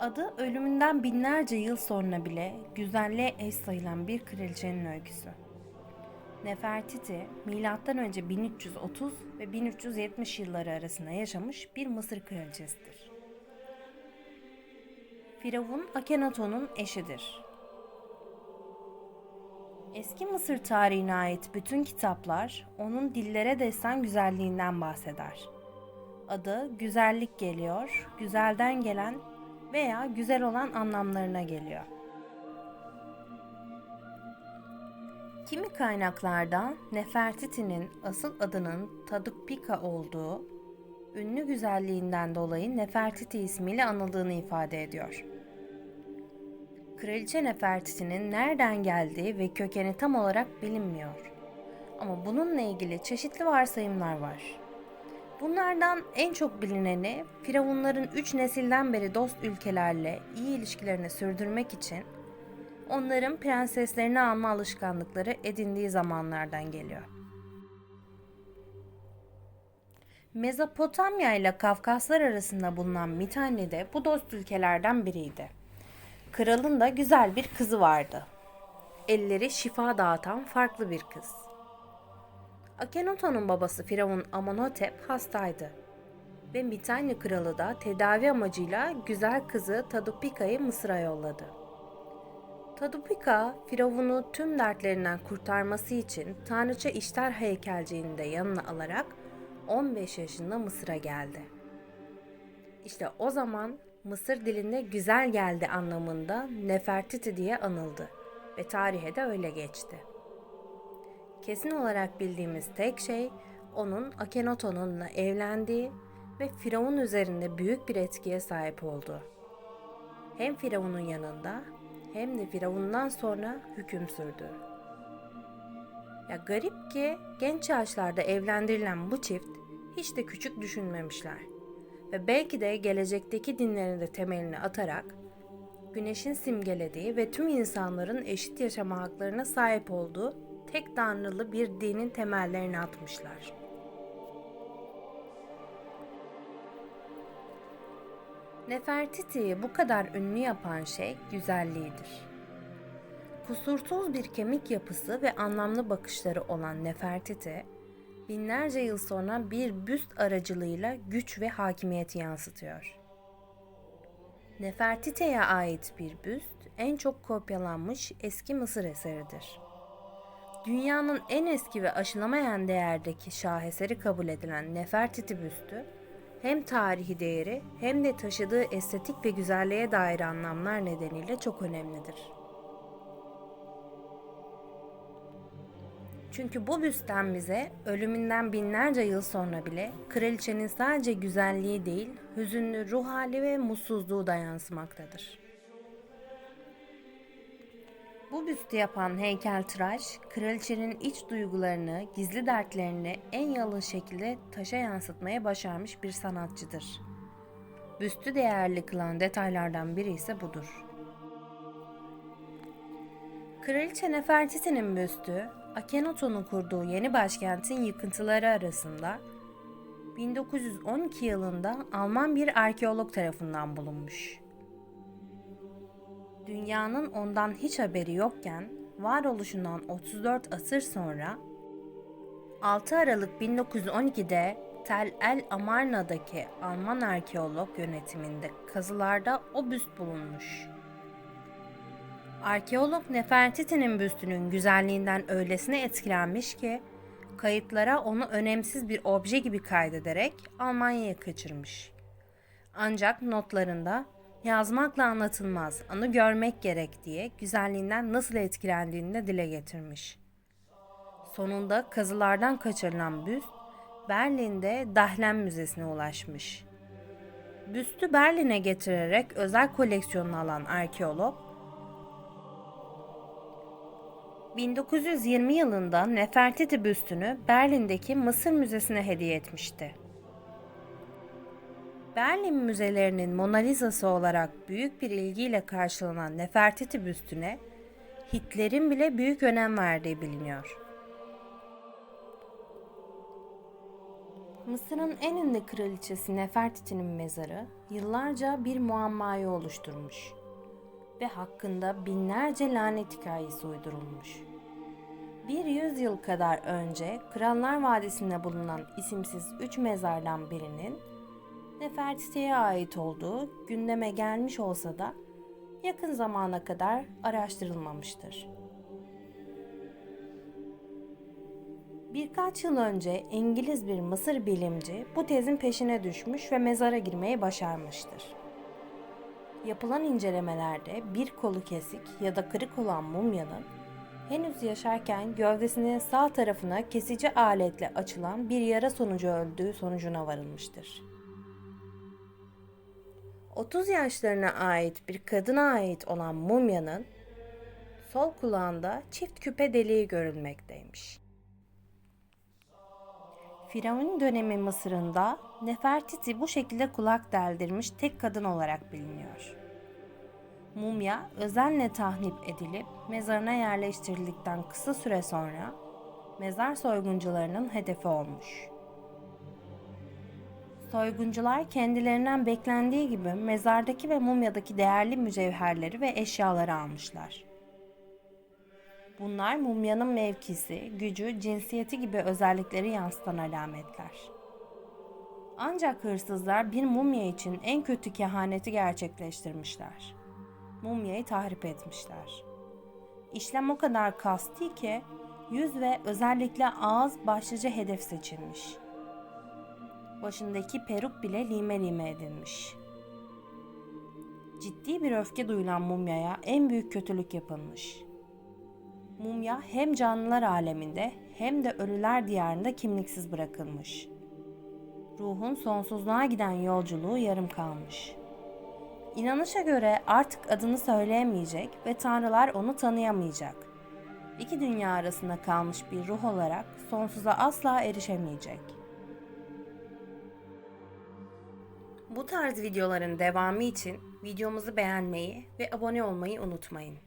Adı ölümünden binlerce yıl sonra bile güzelliğe eş sayılan bir kraliçenin öyküsü. Nefertiti, M.Ö. 1330 ve 1370 yılları arasında yaşamış bir Mısır kraliçesidir. Firavun Akhenaton'un eşidir. Eski Mısır tarihine ait bütün kitaplar onun dillere destan güzelliğinden bahseder. Adı güzellik geliyor, güzelden gelen veya güzel olan anlamlarına geliyor. Kimi kaynaklarda Nefertiti'nin asıl adının Tadukpika olduğu, ünlü güzelliğinden dolayı Nefertiti ismiyle anıldığını ifade ediyor. Kraliçe Nefertiti'nin nereden geldiği ve kökeni tam olarak bilinmiyor. Ama bununla ilgili çeşitli varsayımlar var. Bunlardan en çok bilineni Firavunların üç nesilden beri dost ülkelerle iyi ilişkilerini sürdürmek için onların prenseslerini alma alışkanlıkları edindiği zamanlardan geliyor. Mezopotamya ile Kafkaslar arasında bulunan Mitanni de bu dost ülkelerden biriydi. Kralın da güzel bir kızı vardı. Elleri şifa dağıtan farklı bir kız. Akhenaton'un babası Firavun Amenhotep hastaydı ve Mitanni kralı da tedavi amacıyla güzel kızı Tadupika'yı Mısır'a yolladı. Tadupika, Firavun'u tüm dertlerinden kurtarması için Tanrıça İştar heykelciğini de yanına alarak 15 yaşında Mısır'a geldi. İşte o zaman Mısır dilinde güzel geldi anlamında Nefertiti diye anıldı ve tarihe de öyle geçti. Kesin olarak bildiğimiz tek şey onun Akhenaton'unla evlendiği ve Firavun üzerinde büyük bir etkiye sahip olduğu. Hem Firavun'un yanında hem de Firavun'dan sonra hüküm sürdü. Ya garip ki genç yaşlarda evlendirilen bu çift hiç de küçük düşünmemişler. Ve belki de gelecekteki dinlerin de temelini atarak güneşin simgelediği ve tüm insanların eşit yaşama haklarına sahip olduğu tek tanrılı bir dinin temellerini atmışlar. Nefertiti'yi bu kadar ünlü yapan şey güzelliğidir. Kusursuz bir kemik yapısı ve anlamlı bakışları olan Nefertiti, binlerce yıl sonra bir büst aracılığıyla güç ve hakimiyet yansıtıyor. Nefertiti'ye ait bir büst en çok kopyalanmış eski Mısır eseridir. Dünyanın en eski ve aşılamayan değerdeki şaheseri kabul edilen Nefertiti büstü, hem tarihi değeri hem de taşıdığı estetik ve güzelliğe dair anlamlar nedeniyle çok önemlidir. Çünkü bu büsten bize ölümünden binlerce yıl sonra bile kraliçenin sadece güzelliği değil, hüzünlü ruh hali ve mutsuzluğu da yansımaktadır. Bu büstü yapan heykeltıraş, kraliçenin iç duygularını, gizli dertlerini en yalın şekilde taşa yansıtmaya başarmış bir sanatçıdır. Büstü değerli kılan detaylardan biri ise budur. Kraliçe Nefertiti'nin büstü, Akhenaton'un kurduğu yeni başkentin yıkıntıları arasında 1912 yılında Alman bir arkeolog tarafından bulunmuş. Dünyanın ondan hiç haberi yokken varoluşundan 34 asır sonra 6 Aralık 1912'de Tel El Amarna'daki Alman arkeolog yönetiminde kazılarda o büst bulunmuş. Arkeolog Nefertiti'nin büstünün güzelliğinden öylesine etkilenmiş ki kayıtlara onu önemsiz bir obje gibi kaydederek Almanya'ya kaçırmış. Ancak notlarında yazmakla anlatılmaz, anı görmek gerek diye güzelliğinden nasıl etkilendiğini de dile getirmiş. Sonunda kazılardan kaçırılan büst Berlin'de Dahlem Müzesi'ne ulaşmış. Büstü Berlin'e getirerek özel koleksiyonunu alan arkeolog 1920 yılında Nefertiti büstünü Berlin'deki Mısır Müzesi'ne hediye etmişti. Berlin müzelerinin Mona Lisa'sı olarak büyük bir ilgiyle karşılanan Nefertiti büstüne Hitler'in bile büyük önem verdiği biliniyor. Mısır'ın en ünlü kraliçesi Nefertiti'nin mezarı yıllarca bir muammayı oluşturmuş ve hakkında binlerce lanet hikayesi uydurulmuş. Bir yüzyıl kadar önce Krallar Vadisi'nde bulunan isimsiz üç mezardan birinin Nefertiti'ye ait olduğu gündeme gelmiş olsa da yakın zamana kadar araştırılmamıştır. Birkaç yıl önce İngiliz bir Mısır bilimci bu tezin peşine düşmüş ve mezara girmeyi başarmıştır. Yapılan incelemelerde bir kolu kesik ya da kırık olan mumyanın henüz yaşarken gövdesinin sağ tarafına kesici aletle açılan bir yara sonucu öldüğü sonucuna varılmıştır. 30 yaşlarına ait bir kadına ait olan mumyanın sol kulağında çift küpe deliği görülmekteymiş. Firavun dönemi Mısır'ında Nefertiti bu şekilde kulak deldirmiş tek kadın olarak biliniyor. Mumya özenle tahnip edilip mezarına yerleştirildikten kısa süre sonra mezar soyguncularının hedefi olmuş. Soyguncular kendilerinden beklendiği gibi mezardaki ve mumyadaki değerli mücevherleri ve eşyaları almışlar. Bunlar mumyanın mevkisi, gücü, cinsiyeti gibi özellikleri yansıtan alametler. Ancak hırsızlar bir mumya için en kötü kehaneti gerçekleştirmişler. Mumyayı tahrip etmişler. İşlem o kadar kasti ki yüz ve özellikle ağız başlıca hedef seçilmiş. Başındaki peruk bile lime lime edilmiş. Ciddi bir öfke duyulan mumyaya en büyük kötülük yapılmış. Mumya hem canlılar aleminde hem de ölüler diyarında kimliksiz bırakılmış. Ruhun sonsuzluğa giden yolculuğu yarım kalmış. İnanışa göre artık adını söyleyemeyecek ve tanrılar onu tanıyamayacak. İki dünya arasında kalmış bir ruh olarak sonsuza asla erişemeyecek. Bu tarz videoların devamı için videomuzu beğenmeyi ve abone olmayı unutmayın.